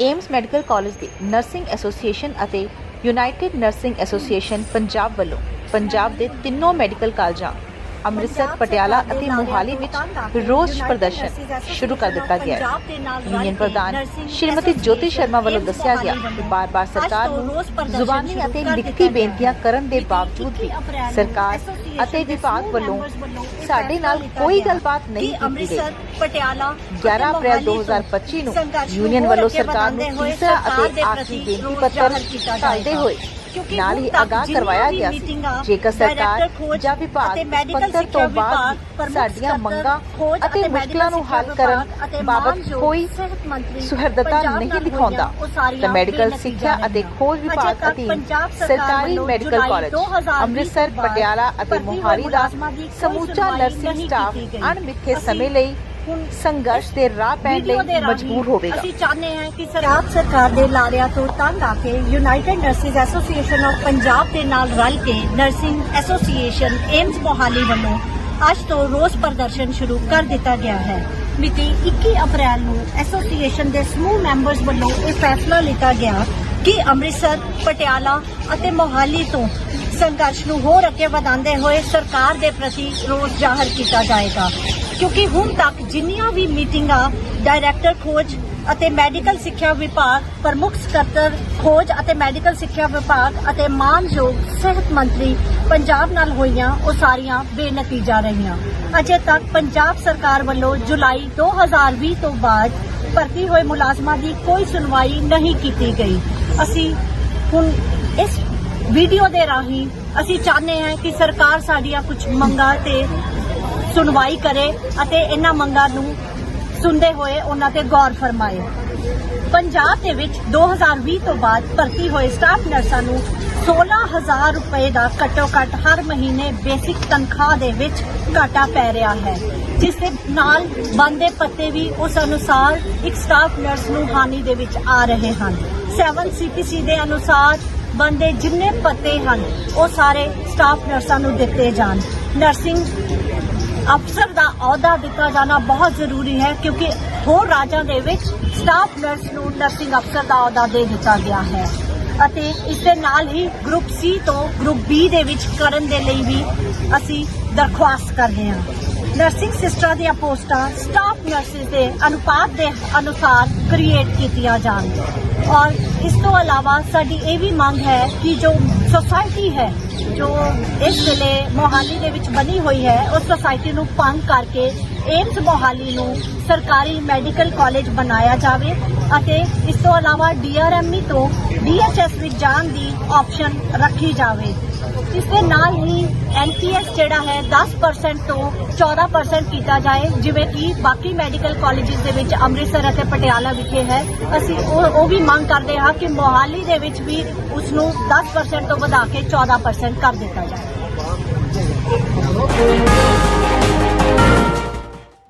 AIIMS medical college ਦੀ nursing association ਅਤੇ united nursing association Punjab ਵੱਲੋਂ ਪੰਜਾਬ ਦੇ ਤਿੰਨੋਂ ਮੈਡੀਕਲ ਕਾਲਜਾਂ ਅੰਮ੍ਰਿਤਸਰ, ਪਟਿਆਲਾ ਅਤੇ ਮੋਹਾਲੀ ਵਿੱਚ ਰੋਸ ਪ੍ਰਦਰਸ਼ਨ ਸ਼ੁਰੂ ਕਰ ਦਿੱਤਾ ਗਿਆ ਯੂਨੀਅਨ ਪ੍ਰਧਾਨ ਸ਼੍ਰੀਮਤੀ ਜੋਤੀ ਸ਼ਰਮਾ ਵੱਲੋਂ ਦੱਸਿਆ ਗਿਆ ਕਿ ਬਾਰ-ਬਾਰ ਸਰਕਾਰ ਨੂੰ ਜ਼ੁਬਾਨੀ ਅਤੇ ਲਿਖਤੀ ਬੇਨਤੀਆਂ ਕਰਨ ਦੇ ਬਾਵਜੂਦ ਵੀ ਸਰਕਾਰ ਅਤੇ ਵਿਭਾਗ ਵੱਲੋਂ ਸਾਡੇ ਨਾਲ ਕੋਈ ਗੱਲਬਾਤ ਨਹੀਂ ਕੀਤੀ ਗਈ। ਪਟਿਆਲਾ 11 ਅਪ੍ਰੈਲ 2025 ਨੂੰ ਯੂਨੀਅਨ ਵੱਲੋਂ ਸਰਕਾਰ ਨੂੰ ਤੀਸਰਾ ਅਤੇ ਆਖਰੀ ਬੇਨਤੀ ਪੱਤਰ ਢਾਲਦੇ ਹੋਏ। ਨਾਲ ਹੀ ਆਗਾਹ ਕਰਵਾਇਆ ਗਿਆ ਸੀ। ਜੇਕਰ ਸਰਕਾਰ ਜਾਂ ਵਿਭਾਗ ਪੱਤਰ ਤੋਂ ਬਾਅਦ ਸਾਡੀਆਂ ਮੰਗਾਂ ਅਤੇ ਮੁਸ਼ਕਲਾਂ ਨੂੰ ਹੱਲ ਕਰਨ ਬਾਬਤ ਕੋਈ ਸੁਹਿਰਦਤਾ ਨਹੀਂ ਦਿਖਾਉਂਦਾ। ਤਾਂ ਮੈਡੀਕਲ ਸਿੱਖਿਆ ਅਤੇ ਖੋਜ ਵਿਭਾਗ ਅਧੀਨ ਸਰਕਾਰੀ ਮੈਡੀਕਲ ਕਾਲਜ ਅੰਮ੍ਰਿਤਸਰ ਪਟਿਆਲਾ ਅਤੇ ਮੋਹਾਲੀ ਦਾ ਸਮੂਚਾ ਨਰਸਿੰਗ ਸਟਾਫ ਅਣਮਿੱਥੇ ਸਮੇਂ ਲਈ ਸੰਘਰਸ਼ ਦੇ ਰਾਹ ਪੈਣ ਲਈ ਮਜਬੂਰ ਹੋਵੇਗਾ। ਅਸੀਂ ਚਾਹੁੰਦੇ ਹਾਂ ਕਿ ਸਰਕਾਰ ਸਰਕਾਰ ਦੇ ਲਾਰਿਆਂ ਤੋਂ ਤੰਗ ਆ ਕੇ united nurses association of Punjab ਦੇ ਨਾਲ ਰਲ ਕੇ ਨਰਸਿੰਗ ਐਸੋਸੀਏਸ਼ਨ ਏਮਸ ਮੋਹਾਲੀ ਵੱਲੋਂ ਅੱਜ ਤੋਂ ਰੋਸ ਪ੍ਰਦਰਸ਼ਨ ਸ਼ੁਰੂ ਕਰ ਦਿੱਤਾ ਗਿਆ ਹੈ। ਮਿਤੀ 21 ਅਪ੍ਰੈਲ ਨੂੰ ਐਸੋਸੀਏਸ਼ਨ ਦੇ ਸਮੂਹ ਮੈਂਬਰਸ ਵੱਲੋਂ ਇਹ ਫੈਸਲਾ ਲਿੱਤਾ ਗਿਆ ਕਿ ਅੰਮ੍ਰਿਤਸਰ ਪਟਿਆਲਾ ਅਤੇ ਮੋਹਾਲੀ ਤੋਂ ਸੰਘਰਸ਼ ਨੂੰ ਹੋਰ ਅੱਗੇ ਵਧਾਉਂਦੇ ਹੋਏ ਸਰਕਾਰ ਦੇ ਪ੍ਰਤੀ ਰੋਸ ਜ਼ਾਹਰ ਕੀਤਾ ਜਾਏਗਾ। ਕਿਉਂਕਿ ਹੁਣ ਤੱਕ ਜਿੰਨੀਆਂ ਵੀ ਮੀਟਿੰਗਾਂ ਡਾਇਰੈਕਟਰ ਖੋਜ ਅਤੇ ਮੈਡੀਕਲ ਸਿੱਖਿਆ ਵਿਭਾਗ, ਪ੍ਰਮੁੱਖ ਸਕੱਤਰ ਖੋਜ ਅਤੇ ਮੈਡੀਕਲ ਸਿੱਖਿਆ ਵਿਭਾਗ ਅਤੇ ਮਾਨਯੋਗ ਸਿਹਤ ਮੰਤਰੀ ਪੰਜਾਬ ਨਾਲ ਹੋਈਆਂ ਉਹ ਸਾਰੀਆਂ ਬੇਨਤੀਜਾ ਰਹੀਆਂ। ਅਜੇ ਤੱਕ ਪੰਜਾਬ ਸਰਕਾਰ ਵੱਲੋਂ ਜੁਲਾਈ 2020 ਤੋਂ ਬਾਅਦ ਭਰਤੀ ਹੋਏ ਮੁਲਾਜ਼ਮਾਂ ਦੀ ਕੋਈ ਸੁਣਵਾਈ ਨਹੀਂ ਕੀਤੀ ਗਈ। ਅਸੀਂ ਹੁਣ ਇਸ ਵੀਡੀਓ ਦੇ ਰਾਹੀਂ ਅਸੀਂ ਚਾਹੁੰਦੇ ਹਾਂ ਕਿ ਸਰਕਾਰ ਸਾਡੀਆਂ ਕੁਝ ਮੰਗਾਂ ਤੇ ਸੁਣਵਾਈ ਕਰੇ ਅਤੇ ਇਹਨਾਂ ਮੰਗਾਂ ਨੂੰ ਸੁਣਦੇ ਹੋਏ ਉਹਨਾਂ ਤੇ ਗੌਰ ਫਰਮਾਏ। ਪੰਜਾਬ ਦੇ ਵਿੱਚ 2020 ਤੋਂ ਬਾਅਦ ਭਰਤੀ ਹੋਏ ਸਟਾਫ ਨਰਸਾਂ ਨੂੰ 16000 ਰੁਪਏ ਦਾ ਘੱਟੋ ਘੱਟ ਹਰ ਮਹੀਨੇ ਬੇਸਿਕ ਤਨਖਾਹ ਦੇ ਵਿੱਚ ਘਾਟਾ ਪੈ ਰਿਹਾ ਹੈ, ਜਿਸ ਦੇ ਨਾਲ ਬੰਦੇ ਪੱਤੇ ਵੀ ਉਸ ਅਨੁਸਾਰ ਇੱਕ ਸਟਾਫ ਨਰਸ ਨੂੰ ਹਾਨੀ ਦੇ ਵਿੱਚ ਆ ਰਹੇ ਹਨ। 7 ਸੀਪੀਸੀ ਦੇ ਅਨੁਸਾਰ ਬੰਦੇ ਜਿੰਨੇ ਪੱਤੇ ਹਨ, ਉਹ ਸਾਰੇ ਸਟਾਫ ਨਰਸਾਂ ਨੂੰ ਦਿੱਤੇ ਜਾਣ। ਨਰਸਿੰਗ ਅਫਸਰ ਦਾ ਅਹੁਦਾ ਦਿੱਤਾ ਜਾਣਾ ਬਹੁਤ ਜ਼ਰੂਰੀ ਹੈ, ਕਿਉਂਕਿ ਹੋਰ ਰਾਜਾਂ ਦੇ ਵਿੱਚ ਸਟਾਫ ਨਰਸ ਨੂੰ ਨਰਸਿੰਗ ਅਫਸਰ ਦਾ ਅਹੁਦਾ ਦੇ ਦਿੱਤਾ ਗਿਆ ਹੈ। ਅਤੇ ਇਸ ਦੇ ਨਾਲ ਹੀ ਗਰੁੱਪ ਸੀ ਤੋਂ ਗਰੁੱਪ ਬੀ ਦੇ ਵਿੱਚ ਕਰਨ ਦੇ ਲਈ ਵੀ ਅਸੀਂ ਦਰਖਾਸਤ ਕਰਦੇ ਹਾਂ। ਨਰਸਿੰਗ ਸਿਸਟਰਾਂ ਦੀਆਂ ਪੋਸਟਾਂ ਸਟਾਫ ਨਰਸਿਸ ਦੇ ਅਨੁਪਾਤ ਦੇ ਅਨੁਸਾਰ ਕ੍ਰੀਏਟ ਕੀਤੀਆਂ ਜਾਣ। ਔਰ ਇਸ ਤੋਂ ਇਲਾਵਾ ਸਾਡੀ ਇਹ ਵੀ ਮੰਗ ਹੈ ਕਿ ਜੋ ਸੋਸਾਇਟੀ ਹੈ, ਜੋ ਇਸ ਵੇਲੇ ਮੋਹਾਲੀ ਦੇ ਵਿੱਚ ਬਣੀ ਹੋਈ ਹੈ, ਉਸ ਸੋਸਾਇਟੀ ਨੂੰ ਭੰਗ ਕਰਕੇ ਏਮਸ ਮੋਹਾਲੀ ਨੂੰ ਸਰਕਾਰੀ ਮੈਡੀਕਲ ਕਾਲਜ ਬਣਾਇਆ ਜਾਵੇ ਅਤੇ ਇਸ ਤੋਂ ਇਲਾਵਾ ਡੀਆਰਐਮਈ ਤੋਂ ਡੀਐਚਐਸ ਵਿੱਚ ਜਾਣ ਦੀ ਆਪਸ਼ਨ ਰੱਖੀ ਜਾਵੇ। ਇਸ ਦੇ ਨਾਲ ਹੀ ਐਨਪੀਐਸ ਜਿਹੜਾ ਹੈ 10% ਤੋਂ 14% ਕੀਤਾ ਜਾਏ, ਜਿਵੇਂ ਕਿ ਬਾਕੀ ਮੈਡੀਕਲ ਕਾਲਜਸ ਦੇ ਵਿੱਚ ਅੰਮ੍ਰਿਤਸਰ ਅਤੇ ਪਟਿਆਲਾ ਵਿਖੇ ਹੈ। ਅਸੀਂ ਉਹ ਉਹ ਵੀ ਮੰਗ ਕਰਦੇ ਹਾਂ ਕਿ ਮੋਹਾਲੀ ਦੇ ਵਿੱਚ ਵੀ ਉਸ ਨੂੰ 10% ਤੋਂ ਵਧਾ ਕੇ 14% ਕਰ ਦਿੱਤਾ ਜਾਏ।